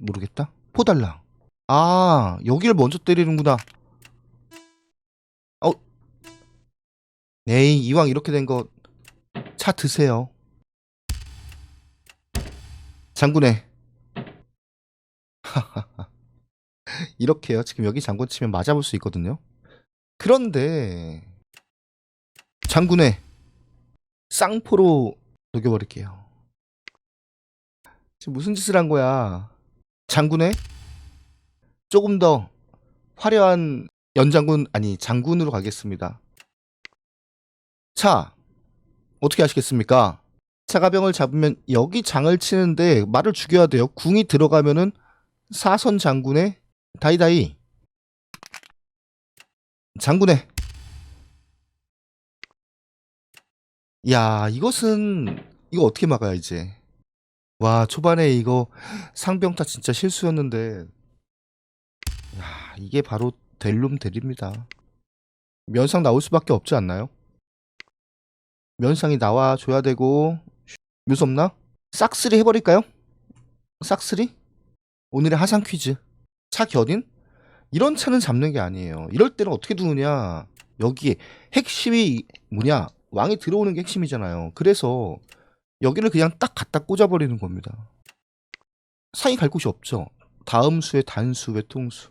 모르겠다. 포달라. 아, 여기를 먼저 때리는구나. 어. 에이, 이왕 이렇게 된 거 차 드세요. 장군의. 이렇게요. 지금 여기 장군 치면 맞아볼 수 있거든요. 그런데 장군의 쌍포로 녹여버릴게요. 지금 무슨 짓을 한 거야? 장군의 조금 더 화려한 연장군 아니 장군으로 가겠습니다. 자 어떻게 하시겠습니까? 차가병을 잡으면 여기 장을 치는데 말을 죽여야 돼요. 궁이 들어가면은 사선 장군의 다이다이 장군의 야 이것은 이거 어떻게 막아야 이제 와 초반에 이거 상병타 진짜 실수였는데 야 이게 바로 델룸 델입니다 면상 나올 수밖에 없지 않나요? 면상이 나와 줘야 되고 무섭나? 싹쓸이 해버릴까요? 싹쓸이? 오늘의 하상 퀴즈 차 견인? 이런 차는 잡는 게 아니에요 이럴 때는 어떻게 두느냐 여기에 핵심이 뭐냐 왕이 들어오는 게 핵심이잖아요 그래서 여기를 그냥 딱 갖다 꽂아버리는 겁니다. 상이 갈 곳이 없죠. 다음 수의 단수 외통수